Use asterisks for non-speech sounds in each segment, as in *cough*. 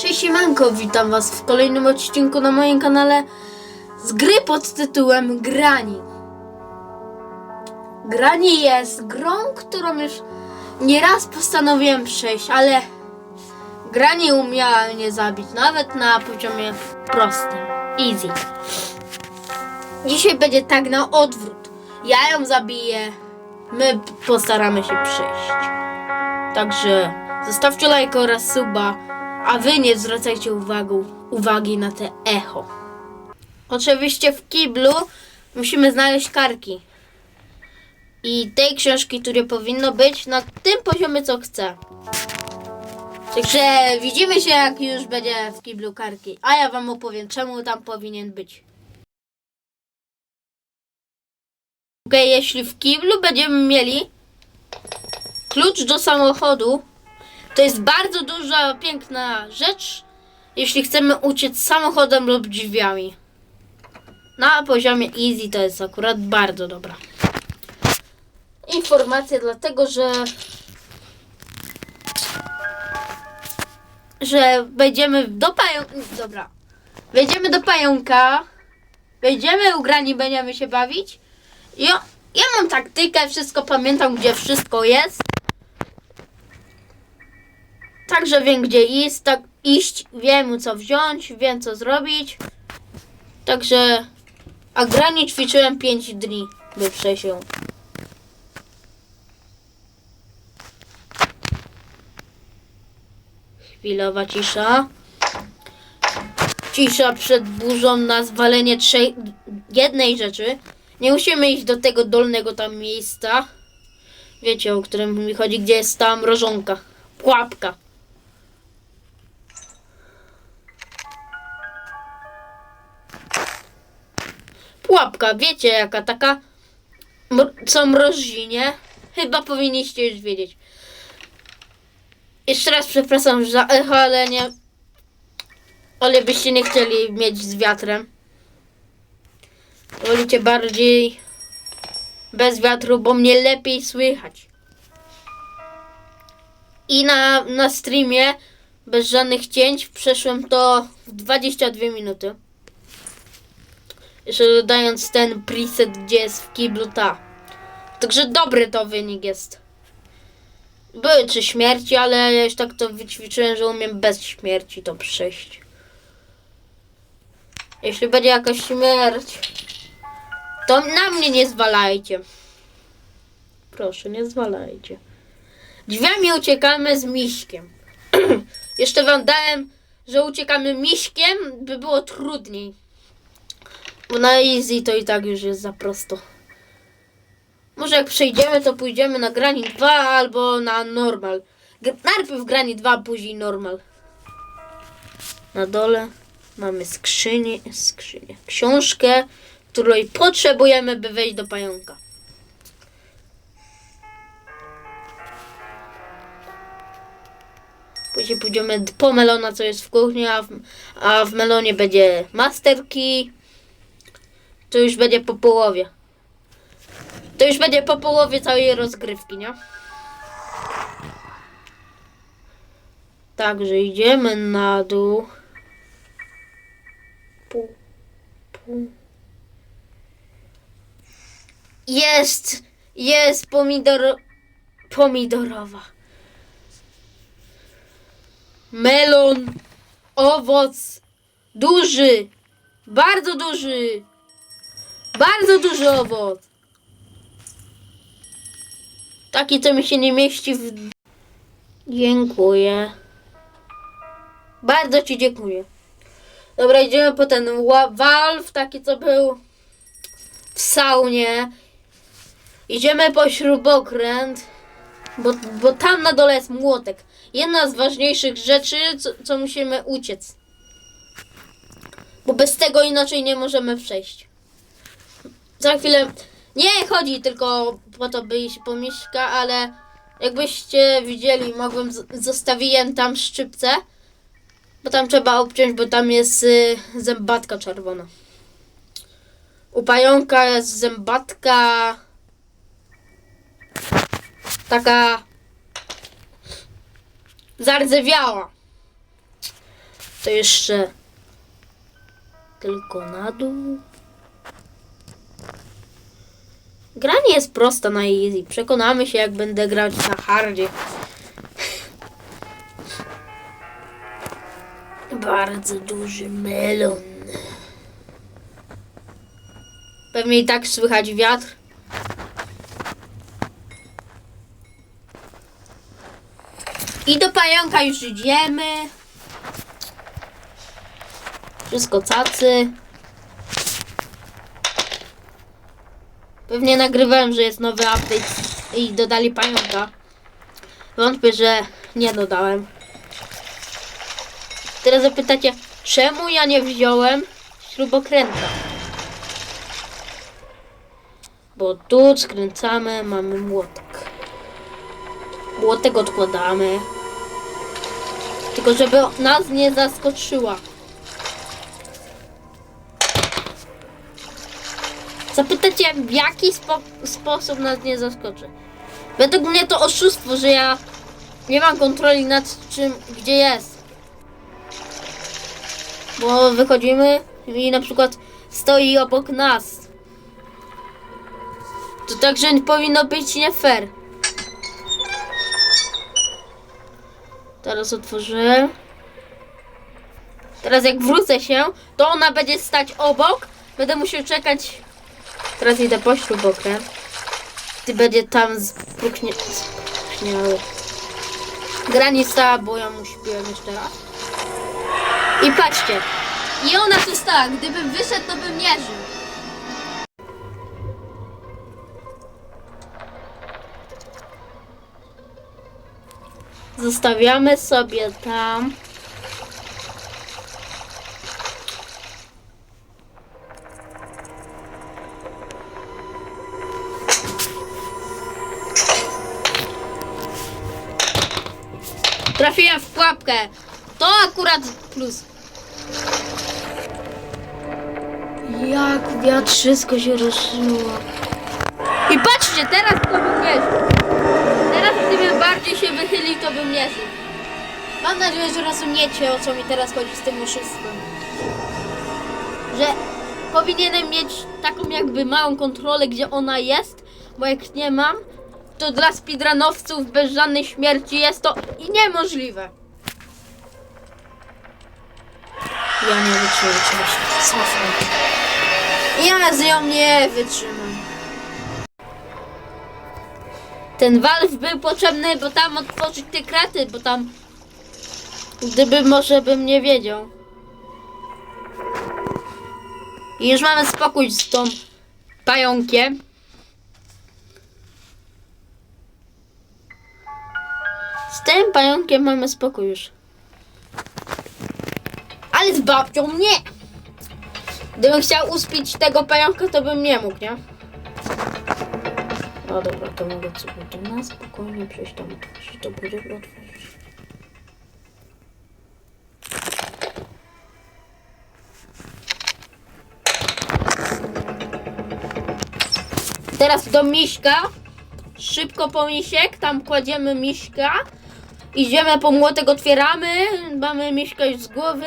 Cześć siemanko, witam was w kolejnym odcinku na moim kanale z gry pod tytułem Grani. Grani jest grą, którą już nieraz postanowiłem przejść, ale Grani umiała mnie zabić, nawet na poziomie prostym, easy. Dzisiaj będzie tak na odwrót. Ja ją zabiję, my postaramy się przejść. Także zostawcie lajka oraz suba, a wy nie zwracajcie uwagę, uwagi na te echo. Oczywiście w kiblu musimy znaleźć karki. I tej książki, które powinno być na tym poziomie, co chcę. Także widzimy się, jak już będzie w kiblu karki. A ja wam opowiem, czemu tam powinien być. Okej, jeśli w kiblu będziemy mieli klucz do samochodu, to jest bardzo duża, piękna rzecz, jeśli chcemy uciec samochodem lub drzwiami. Na poziomie easy to jest akurat bardzo dobra. Informacja dlatego, że że wejdziemy do pająka. Dobra. Wejdziemy do pająka. Wejdziemy ugrani, będziemy się bawić. Ja, ja mam taktykę, wszystko pamiętam, gdzie wszystko jest. Także wiem, gdzie iść, tak, iść, wiem, co wziąć, wiem, co zrobić. Także, a grani ćwiczyłem 5 dni, by przejść ją. Chwilowa cisza. Cisza przed burzą na zwalenie trzej, jednej rzeczy. Nie musimy iść do tego dolnego tam miejsca. Wiecie, o którym mi chodzi, gdzie jest ta mrożonka. Pułapka. Pułapka, wiecie jaka, taka co mrozi, nie? Chyba powinniście już wiedzieć. Jeszcze raz przepraszam za echo, ale nie... Ale byście nie chcieli mieć z wiatrem. Wolicie bardziej bez wiatru, bo mnie lepiej słychać. I na, na streamie bez żadnych cięć przeszłem to w 22 minuty. Jeszcze dodając ten preset, gdzie jest w kiblu ta. Także dobry to wynik jest. Były trzy śmierci, ale ja już tak to wyćwiczyłem, że umiem bez śmierci to przejść. Jeśli będzie jakaś śmierć, to na mnie nie zwalajcie. Proszę, nie zwalajcie. Drzwiami uciekamy z miśkiem. *clears throat* Jeszcze wam dałem, że uciekamy miśkiem, by było trudniej. Bo na easy to i tak już jest za prosto. Może jak przejdziemy, to pójdziemy na grani 2 albo na normal. Najpierw grani 2, później normal. Na dole mamy skrzynię, skrzynię, książkę, której potrzebujemy, by wejść do pająka. Później pójdziemy po melona, co jest w kuchni, a w, a w melonie będzie master key. To już będzie po połowie. To już będzie po połowie całej rozgrywki, nie? Także idziemy na dół. Pu, pu. Jest! Jest pomidor... Pomidorowa. Melon. Owoc. Duży. Bardzo duży. Bardzo duży owoc. Taki, co mi się nie mieści w... Dziękuję. Bardzo Ci dziękuję. Dobra, idziemy po ten valve, taki co był w saunie. Idziemy po śrubokręt, bo, bo tam na dole jest młotek. Jedna z ważniejszych rzeczy, co, co musimy uciec. Bo bez tego inaczej nie możemy przejść. Za chwilę. Nie chodzi tylko po to, by iść po miśka, ale jakbyście widzieli, mogłem zostawiłem tam szczypce, bo tam trzeba obciąć, bo tam jest y, zębatka czerwona. U pająka jest zębatka taka zardzewiała. To jeszcze tylko na dół. Gra nie jest prosta na easy. Przekonamy się, jak będę grać na hardzie. Bardzo duży melon. Pewnie i tak słychać wiatr. I do pająka już idziemy. Wszystko cacy. Pewnie nagrywałem, że jest nowy update i dodali pająka. Wątpię, że nie dodałem. Teraz zapytacie, czemu ja nie wziąłem śrubokręta? Bo tu skręcamy, mamy młotek. Młotek odkładamy. Tylko żeby nas nie zaskoczyła. Zapytacie, w jaki spo sposób nas nie zaskoczy. Według mnie to oszustwo, że ja nie mam kontroli nad czym, gdzie jest. Bo wychodzimy i na przykład stoi obok nas. To także powinno być nie fair. Teraz otworzyłem. Teraz jak wrócę się, to ona będzie stać obok. Będę musiał czekać. Teraz idę po śrubokręt. Ty będzie tam spróchnie... spróchniały. Granica, bo ja mu śpiłem jeszcze raz. I patrzcie. I ona tu stała. Gdybym wyszedł, to bym nie żył. Zostawiamy sobie tam. Trafiłem w pułapkę. To akurat plus. Jak wiatr wszystko się ruszyło. I patrzcie, teraz to bym nie żył. Teraz gdybym bardziej się wychylił, to bym nie żył. Mam nadzieję, że rozumiecie, o co mi teraz chodzi z tym oszustwem. Że powinienem mieć taką jakby małą kontrolę, gdzie ona jest, bo jak nie mam, to dla speedrunowców bez żadnej śmierci jest to i niemożliwe. Ja nie wytrzymam. Ja z nią nie wytrzymam. Ten valve był potrzebny, bo tam otworzyć te kraty, bo tam... Gdyby może bym nie wiedział. I już mamy spokój z tą pająkiem. Z tym pająkiem mamy spokój już. Ale z babcią nie! Gdybym chciał uspić tego pająka, to bym nie mógł, nie? No dobra, to mogę sobie to na spokojnie przejść tam otworzyć. To będzie otworzyć. Teraz do miśka. Szybko po misiek, tam kładziemy miśka. Idziemy po młotek, otwieramy. Mamy miśka z głowy.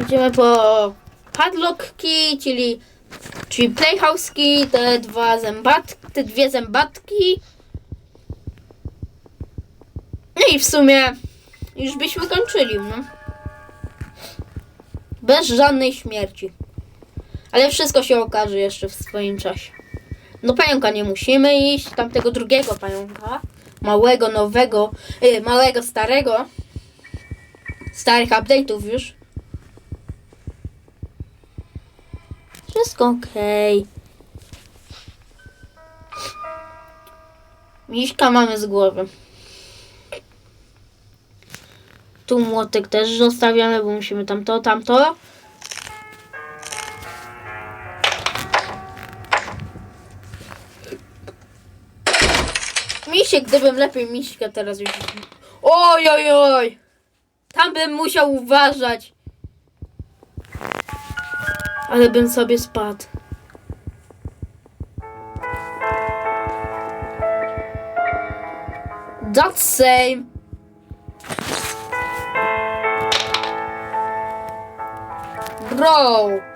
Idziemy po padlock key, czyli, czyli playhouse key, te dwa zębatki, te dwie zębatki. No i w sumie już byśmy kończyli, no. Bez żadnej śmierci. Ale wszystko się okaże jeszcze w swoim czasie. No pająka nie musimy iść, tamtego drugiego pająka. Małego, nowego, yy, małego, starego. Starych update'ów już. Wszystko okej. Miśka mamy z głowy. Tu młotek też zostawiamy, bo musimy tamto, tamto. się, gdybym lepiej miśka teraz już... Oj, oj, oj! Tam bym musiał uważać. Ale bym sobie spadł. That same. Bro.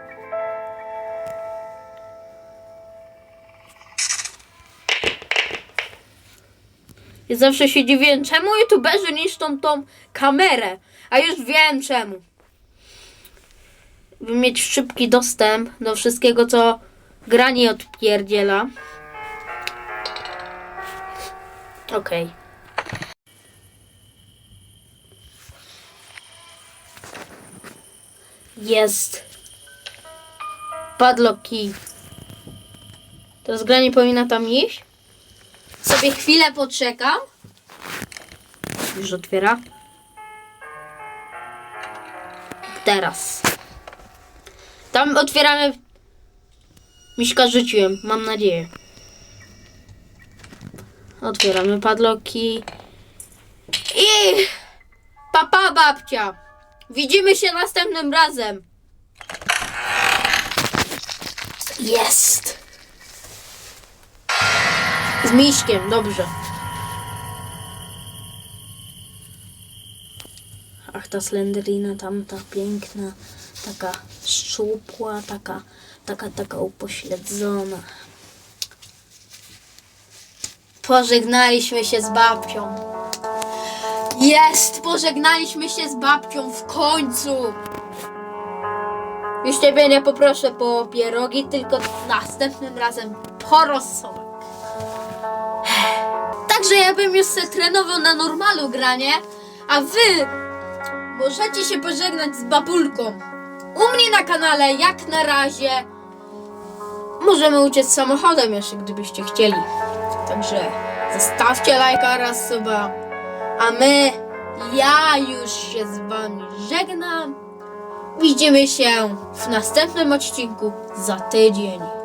Ja zawsze się dziwię, czemu youtuberzy niszczą tą kamerę. A już wiem czemu. By mieć szybki dostęp do wszystkiego, co gra nie odpierdziela. Okej. Jest. Padlock key. Teraz gra nie powinna tam iść. Sobie chwilę poczekam. Już otwiera. Teraz. Tam otwieramy. Miśka rzuciłem, mam nadzieję. Otwieramy padloki. I papa babcia. Widzimy się następnym razem. Jest. Z miśkiem, dobrze. Ach, ta Slenderina tamta piękna, taka szczupła, taka, taka, taka upośledzona. Pożegnaliśmy się z babcią. Jest! Pożegnaliśmy się z babcią w końcu! Już ciebie nie poproszę po pierogi, tylko następnym razem po. Także ja bym już se trenował na normalu granie, a wy możecie się pożegnać z babulką. U mnie na kanale jak na razie możemy uciec samochodem jeszcze gdybyście chcieli. Także zostawcie lajka raz suba. A my, ja już się z wami żegnam. Widzimy się w następnym odcinku za tydzień.